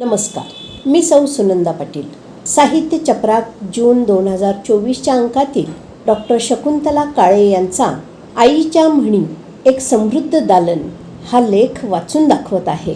नमस्कार. मी सौ सुनंदा पाटील. साहित्य चपराक जून दोन हजार चोवीसच्या अंकातील डॉक्टर शकुंतला काळे यांचा आईच्या म्हणी एक समृद्ध दालन हा लेख वाचून दाखवत आहे.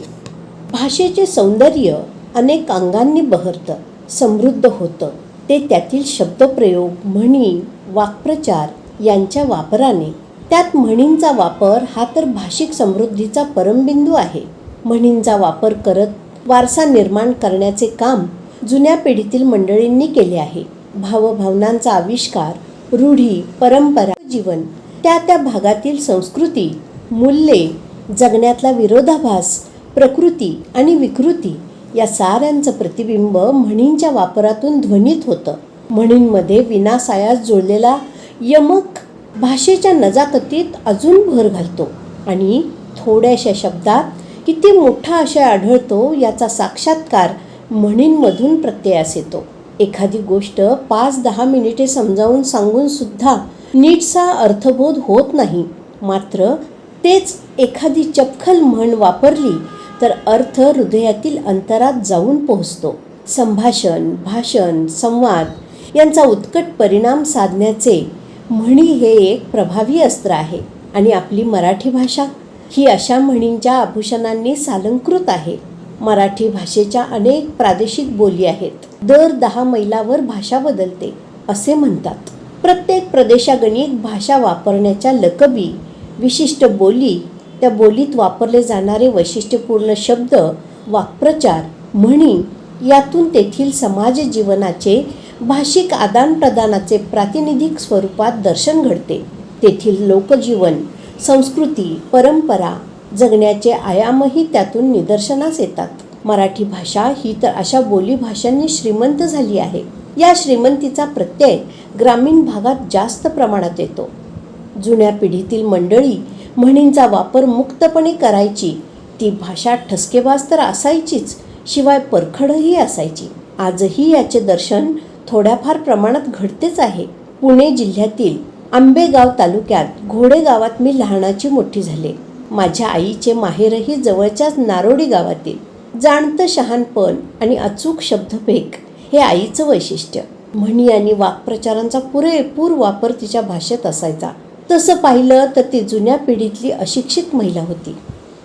भाषेचे सौंदर्य अनेक अंगांनी बहरतं समृद्ध होतं. ते त्यातील शब्दप्रयोग म्हणी वाक्प्रचार यांच्या वापराने त्यात म्हणींचा वापर हा तर भाषिक समृद्धीचा परमबिंदू आहे. म्हणींचा वापर करत वारसा निर्माण करण्याचे काम जुन्या पिढीतील मंडळींनी केले आहे. भावभावनांचा आविष्कार रूढी परंपरा जीवन त्या त्या भागातील संस्कृती मूल्ये जगण्यातला विरोधाभास प्रकृती आणि विकृती या साऱ्यांचं प्रतिबिंब म्हणींच्या वापरातून ध्वनित होतं. म्हणींमध्ये विनासायास जुळलेला यमक भाषेच्या नजाकतीत अजून भर घालतो आणि थोड्याशा शब्दात किती मोठा आशय आढळतो याचा साक्षात्कार म्हणींमधून प्रत्ययास येतो. एखादी गोष्ट पाच दहा मिनिटे समजावून सांगून सुद्धा नीटसा अर्थबोध होत नाही. मात्र तेच एखादी चपखल म्हण वापरली तर अर्थ हृदयातील अंतरात जाऊन पोहोचतो. संभाषण भाषण संवाद यांचा उत्कट परिणाम साधण्याचे म्हणी हे एक प्रभावी अस्त्र आहे. आणि आपली मराठी भाषा ही अशा म्हणींच्या आभूषणांनी सालंकृत आहे. मराठी भाषेच्या अनेक प्रादेशिक बोली आहेत. दर दहा मैलावर भाषा बदलते असे म्हणतात. प्रत्येक प्रदेशागणिक भाषा वापरण्याच्या लकबी विशिष्ट बोली त्या बोलीत वापरले जाणारे वैशिष्ट्यपूर्ण शब्द वाक्प्रचार म्हणी यातून तेथील समाज जीवनाचे भाषिक आदानप्रदानाचे प्रातिनिधिक स्वरूपात दर्शन घडते. तेथील लोकजीवन संस्कृती परंपरा जगण्याचे आयामही त्यातून निदर्शनास येतात. मराठी भाषा ही तर अशा बोली भाषांनी श्रीमंत झाली आहे. या श्रीमंतीचा प्रत्यय ग्रामीण भागात जास्त प्रमाणात येतो. जुन्या पिढीतील मंडळी म्हणींचा वापर मुक्तपणे करायची ती भाषा ठसकेबाज तर असायचीच शिवाय परखडही असायची. आजही याचे दर्शन थोड्याफार प्रमाणात घडतेच आहे. पुणे जिल्ह्यातील आंबेगाव तालुक्यात घोडे गावात मी लहानाची मोठी झाले. माझ्या आईचे माहेरही जवळच्याच नारोडी गावातील. जाणतं शहाणपण आणि अचूक शब्दपेक हे आईचं वैशिष्ट्य. म्हणी आणि वाक्प्रचारांचा पुरेपूर वापर तिच्या भाषेत असायचा. तसं पाहिलं तर ती जुन्या पिढीतली अशिक्षित महिला होती.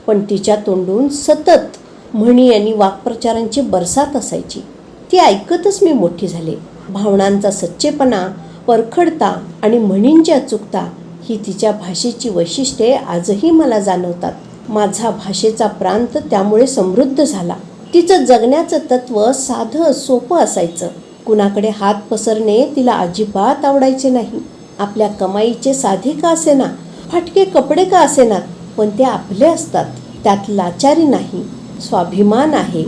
पण तिच्या तोंडून सतत म्हणी आणि वाक्प्रचारांची बरसात असायची. ती ऐकतच मी मोठी झाले. भावनांचा सच्चेपणा परखडता आणि म्हणींची अचूकता ही तिच्या भाषेची वैशिष्ट्ये आजही मला जाणवतात. माझा भाषेचा प्रांत त्यामुळे समृद्ध झाला. तिचं जगण्याचं तत्व साधं सोपं असायचं. कुणाकडे हात पसरणे तिला अजिबात आवडायचे नाही. आपल्या कमाईचे साधे का असेना? फाटके कपडे का असेनात पण ते आपले असतात. त्यात लाचारी नाही. स्वाभिमान आहे.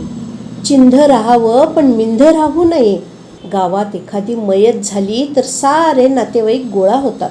चिंध राहावं पण मिंध राहू नये. गावात एखादी मयत झाली तर सारे नातेवाईक गोळा होतात.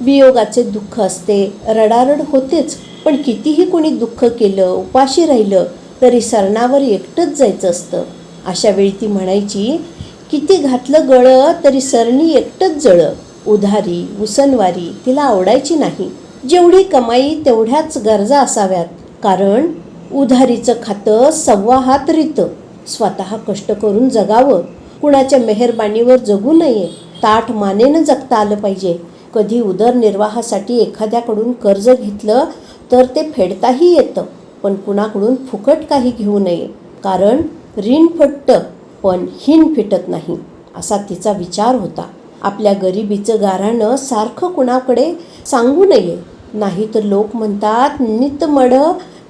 वियोगाचे दुःख असते रडारड होतेच पण कितीही कोणी दुःख केलं उपाशी राहिलं तरी सरणावर एकटंच जायचं असतं. अशा वेळी ती म्हणायची किती घातलं गळं तरी सरणी एकटंच जळं. उधारी उसनवारी तिला आवडायची नाही. जेवढी कमाई तेवढ्याच गरजा असाव्यात. कारण उधारीचं खातं सव्वा हात रितं. स्वतः कष्ट करून जगावं. कुणाच्या मेहरबानीवर जगू नये ताठ मानेनं जगता आलं पाहिजे. कधी उदरनिर्वाहासाठी एखाद्याकडून कर्ज घेतलं तर ते फेडताही येतं पण कुणाकडून फुकट काही घेऊ नये. कारण ऋण फटतं पण हिन फिटत नाही असा तिचा विचार होता. आपल्या गरिबीचं गाऱ्हाणं सारखं कुणाकडे सांगू नये. नाही तर लोक म्हणतात नित मड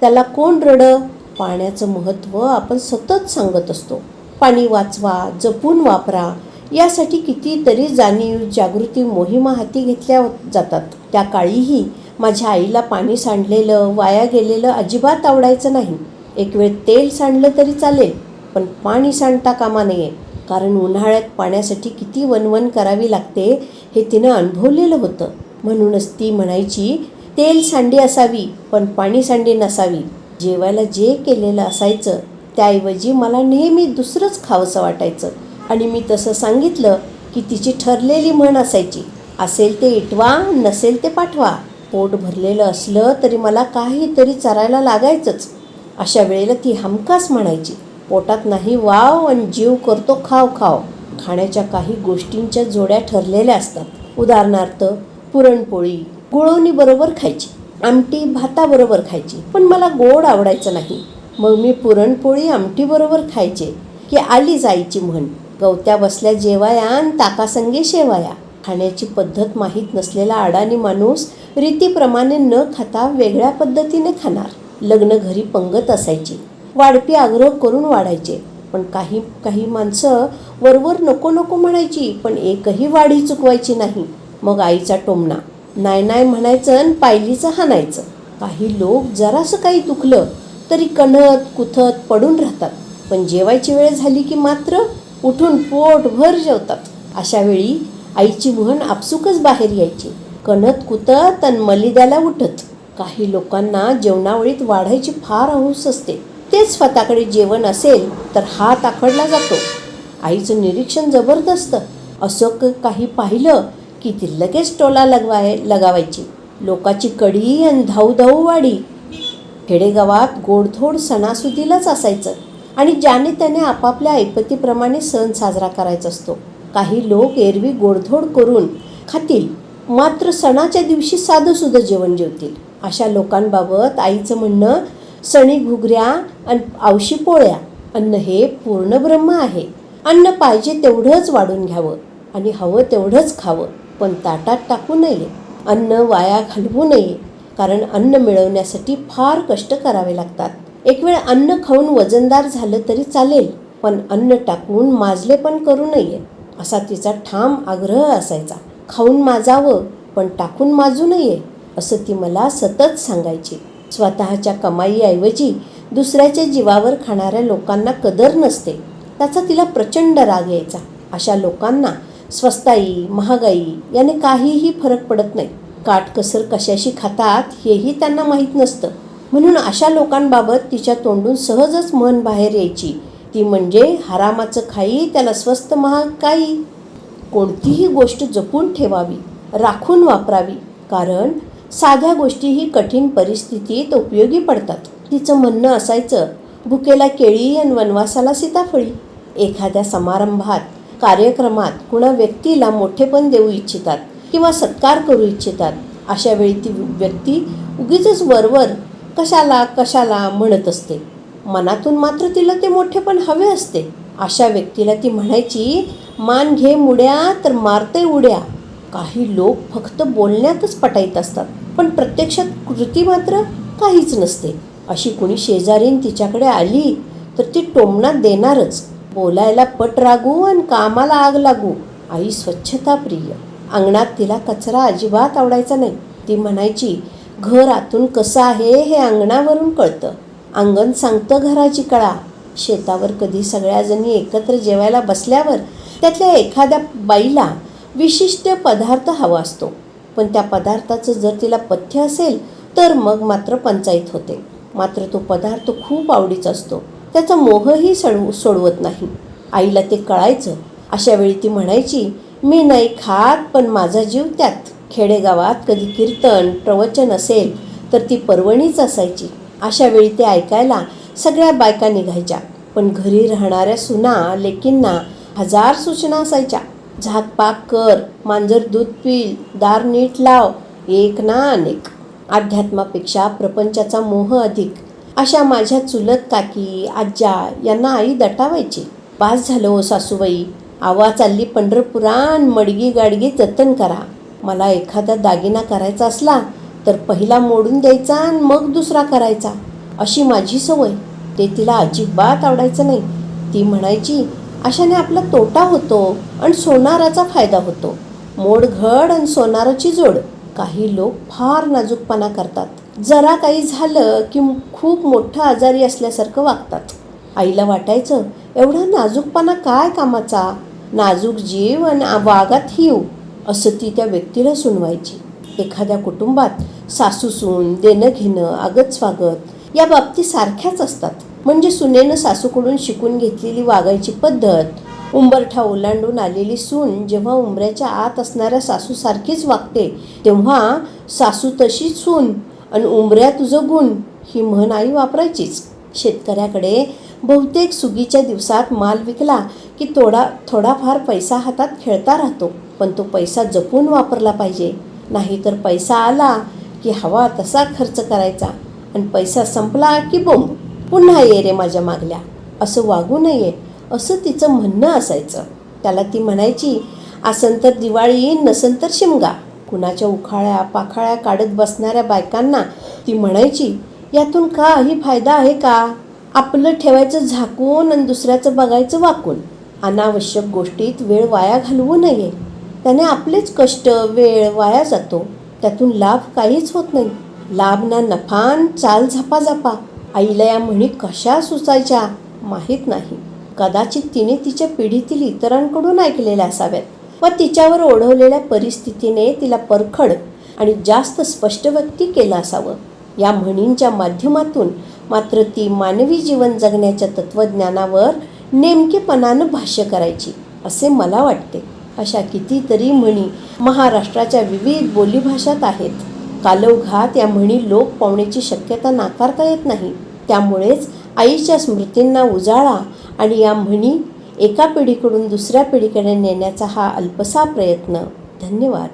त्याला कोण रड? पाण्याचं महत्त्व आपण सतत सांगत असतो. पाणी वाचवा जपून वापरा. यासाठी कितीतरी जाणीव जागृती मोहिमा हाती घेतल्या जातात. त्या काळीही माझ्या आईला पाणी सांडलेलं वाया गेलेलं अजिबात आवडायचं नाही. एक वेळ तेल सांडलं तरी चालेल पण पाणी सांडता कामा नये. कारण उन्हाळ्यात पाण्यासाठी किती वनवन करावी लागते हे तिनं अनुभवलेलं होतं. म्हणूनच ती म्हणायची तेल सांडी असावी पण पाणी सांडी नसावी. जेवायला जे केलेलं असायचं त्याऐवजी मला नेहमी दुसरंच खावंसं वाटायचं. आणि मी तसं सांगितलं की तिची ठरलेली म्हण असायची. असेल ते इटवा नसेल ते पाठवा. पोट भरलेलं असलं तरी मला काहीतरी चरायला लागायचंच. अशा वेळेला ती हमखास म्हणायची पोटात नाही वाव आणि जीव करतो खाव खाव. खाण्याच्या काही गोष्टींच्या जोड्या ठरलेल्या असतात. उदाहरणार्थ पुरणपोळी गुळवणी बरोबर खायची. आमटी भाताबरोबर खायची. पण मला गोड आवडायचं नाही. मग मी पुरणपोळी आमटीबरोबर खायचे की आली जायची म्हण. गवत्या बसल्या जेवाया आणि ताकासंगे शेवाया. खाण्याची पद्धत माहीत नसलेला अडाणी माणूस रीतीप्रमाणे न खाता वेगळ्या पद्धतीने खाणार. लग्न घरी पंगत असायची. वाढपी आग्रह करून वाढायचे. पण काही काही माणसं वरवर नको नको म्हणायची पण एकही वाढी चुकवायची नाही. मग आईचा टोमणा. नाही नाही म्हणायचं आणि पायलीचं हाणायचं. काही लोक जरासं काही दुखलं तरी कणत कुथत पडून राहतात. पण जेवायची वेळ झाली की मात्र उठून पोटभर जेवतात. अशा वेळी आईची म्हण आपसुकच बाहेर यायची. कणत कुतत आणि मलिद्याला उठत. काही लोकांना जेवणावळीत वाढायची फार हौस असते. तेच स्वतःकडे जेवण असेल तर हात आखडला जातो. आईचं निरीक्षण जबरदस्त. असं क- काही पाहिलं की ती लगेच टोला लगवाय लगावायची. लोकाची कडी आणि धाऊ धाऊ वाढी. खेडेगावात गोडधोड सणासुदीलाच असायचं आणि ज्याने त्याने आपापल्या ऐपतीप्रमाणे सण साजरा करायचा असतो. काही लोक एरवी गोडधोड करून खातील मात्र सणाच्या दिवशी साधंसुद्धा जेवण जेवतील. अशा लोकांबाबत आईचं म्हणणं सणी घुगऱ्या आणि आवशी पोळ्या अन्न हे पूर्ण ब्रह्म आहे. अन्न पाहिजे तेवढंच वाढून घ्यावं आणि हवं तेवढंच खावं पण ताटात टाकू नये. अन्न वाया घालवू नये. कारण अन्न मिळवण्यासाठी फार कष्ट करावे लागतात. एक वेळ अन्न खाऊन वजनदार झालं तरी चालेल पण अन्न टाकून माजले पण करू नये असा तिचा ठाम आग्रह असायचा. खाऊन माजावं पण टाकून माजू नये असं ती मला सतत सांगायची. स्वतःच्या कमाईऐवजी दुसऱ्याच्या जीवावर खाणाऱ्या लोकांना कदर नसते. त्याचा तिला प्रचंड राग यायचा. अशा लोकांना स्वस्ताई महागाई याने काहीही फरक पडत नाही. काटकसर कशाशी खातात हेही त्यांना माहीत नसतं. म्हणून अशा लोकांबाबत तिच्या तोंडून सहजच मन बाहेर यायची. ती म्हणजे हरामाचं खाई त्याला स्वस्त महाग काही कोणतीही गोष्ट जपून ठेवावी राखून वापरावी. कारण साध्या गोष्टीही कठीण परिस्थितीत उपयोगी पडतात. तिचं म्हणणं असायचं भुकेला केळी आणि वनवासाला सीताफळी. एखाद्या समारंभात कार्यक्रमात कुणा व्यक्तीला मोठेपण देऊ इच्छितात. किंवा सत्कार करू इच्छितात. अशा वेळी ती व्यक्ती उगीच वरवर कशाला कशाला म्हणत असते. मनातून मात्र तिला ते मोठेपण हवे असते. अशा व्यक्तीला ती म्हणायची मान घे मुड्या तर मारते उड्या. काही लोक फक्त बोलण्यातच पटाईत असतात पण प्रत्यक्षात कृती मात्र काहीच नसते. अशी कुणी शेजारीन तिच्याकडे आली तर ती टोमणात देणारच. बोलायला पट रागू आणि कामाला आग लागू. आई स्वच्छता प्रिय अंगणात तिला कचरा अजिबात आवडायचा नाही. ती म्हणायची घर आतून कसं आहे हे अंगणावरून कळतं. अंगण सांगतं घराची कळा. शेतावर कधी सगळ्याजणी एकत्र जेवायला बसल्यावर त्यातल्या एखाद्या बाईला विशिष्ट पदार्थ हवा असतो. पण त्या पदार्थाचं जर तिला पथ्य असेल तर मग मात्र पंचायत होते. मात्र तो पदार्थ खूप आवडीचा असतो. त्याचा मोहही सडवू सोडवत नाही. आईला ते कळायचं. अशा वेळी ती म्हणायची मी नाही खात पण माझा जीव त्यात. खेडेगावात कधी कीर्तन प्रवचन असेल तर ती पर्वणीच असायची. अशा वेळी ते ऐकायला सगळ्या बायका निघायच्या. पण घरी राहणाऱ्या सुना लेकींना हजार सूचना असायच्या. झाकपाक कर मांजर दूध पिल दार नीट लाव एक ना अनेक. अध्यात्मापेक्षा प्रपंचाचा मोह अधिक. अशा माझ्या चुलत काकी आज्जा यांना आई दटावायची. पास झालं हो सासूबाई. आवा चालली पंढरपुरान मडगी गाडगी जतन करा. मला एखादा दागिना करायचा असला तर पहिला मोडून द्यायचा आणि मग दुसरा करायचा. अशी माझी सवय. ते तिला अजिबात आवडायचं नाही. ती म्हणायची अशाने आपला तोटा होतो आणि सोनाराचा फायदा होतो. मोड घड आणि सोनाराची जोड. काही लोक फार नाजूकपणा करतात. जरा काही झालं की खूप मोठं आजारी असल्यासारखं वागतात. आईला वाटायचं एवढा नाजूकपणा काय कामाचा? नाजूक जीव आणि वागात हिव असं ती त्या व्यक्तीला सुनवायची. एखाद्या कुटुंबात सासू सून देणं घेणं आगत स्वागत या बाबती सारख्याच असतात. म्हणजे सुनेनं सासूकडून शिकून घेतलेली वागायची पद्धत उंबरठा ओलांडून आलेली सून जेव्हा उंबऱ्याच्या आत असणाऱ्या सासूसारखीच वागते तेव्हा सासू तशीच सून आणि उंबऱ्या तुझं गुण ही म्हण आई वापरायचीच. शेतकऱ्याकडे बहुतेक सुगीच्या दिवसात माल विकला की थोडा थोडाफार पैसा हातात खेळता राहतो पण तो पैसा जपून वापरला पाहिजे. नाहीतर पैसा आला की हवा तसा खर्च करायचा आणि पैसा संपला की बोंब. पुन्हा ये रे माझ्या मागल्या. असं वागू नये असं तिचं म्हणणं असायचं. त्याला ती म्हणायची आसन तर दिवाळी नसन तर शिमगा. कुणाच्या उखाळ्या पाखाळ्या काढत बसणाऱ्या बायकांना ती म्हणायची यातून काही फायदा आहे का? आपलं ठेवायचं झाकून आणि दुसऱ्याचं बघायचं वाकून. अनावश्यक गोष्टीत वेळ वाया घालवू नये. त्याने आपलेच कष्ट वेळ वाया जातो. त्यातून लाभ काहीच होत नाही. लाभ ना नफान चाल झापा झापा आईला या म्हणी कशा सुचायच्या माहीत नाही. कदाचित तिने तिच्या पिढीतील इतरांकडून ऐकलेल्या असाव्यात व तिच्यावर ओढवलेल्या परिस्थितीने तिला परखड आणि जास्त स्पष्ट व्यक्ती केलं असावं. या म्हणींच्या माध्यमातून मात्र ती मानवी जीवन जगण्याच्या तत्त्वज्ञानावर नेमकेपणानं भाष्य करायची असे मला वाटते. अशा कितीतरी म्हणी महाराष्ट्राच्या विविध बोलीभाषात आहेत. कालवघात या म्हणी लोप पावण्याची शक्यता नाकारता येत नाही. त्यामुळेच आईच्या स्मृतींना उजाळा आणि या म्हणी एका पिढीकडून दुसऱ्या पिढीकडे नेण्याचा हा अल्पसा प्रयत्न. धन्यवाद.